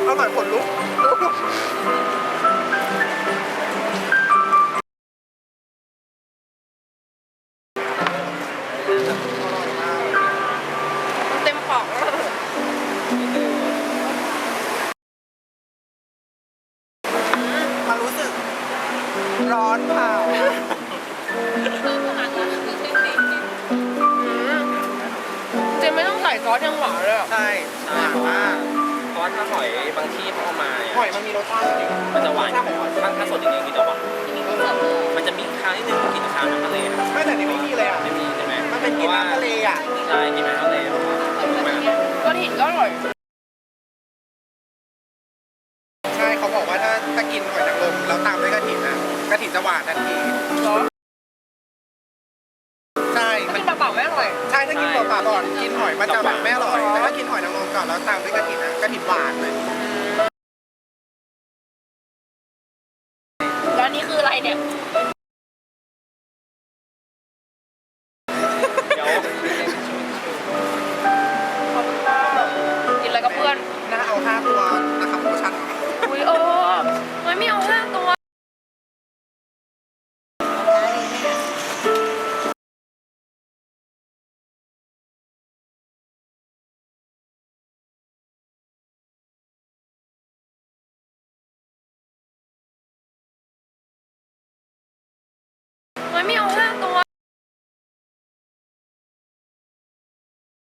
กอร่อยขนลุกเต็มปอกมารู้สึก ร้อนเผาเจมไม่ต้องใส่ซอสยังหวานเลยอะใช่ ถ้าหอยบางที่เขาเอามาเนี่ยหอยมันมีรสชาติจริงมันจะหวานรสชาติของหอยถ้าถ้าสดจริงๆคือจะหวานมันจะมีข้าวนิดนึงกินกับข้าวน้ำทะเลครับไม่แต่นี่ไม่มีเลยอะไม่มีใช่ไหมมันเป็นกินน้ำทะเลอะใช่กินน้ำทะเลเพราะว่ามันก็ถิ่นก็อร่อยใช่เขาบอกว่าถ้าถ้ากินหอยนางรมแล้วตามด้วยกระถิ่นนะกระถิ่นจะหวานทันทีซอสใช่ถ้ามันกินเปล่าๆไม่อร่อยใช่ถ้ากินเปล่าๆก่อนกินหอยมันจะแบบไม่อร่อยแต่ถ้า กินหอยนางรมก่อนแล้วตามด้วยกระถิ่นนะกระถิ่นหวานเลยแล้วอันนี้คืออะไรเนี่ยเดี๋ยวขอบคุณค่ะกินอะไรกับเพื่อนน่าเอาห้าตัว ไม่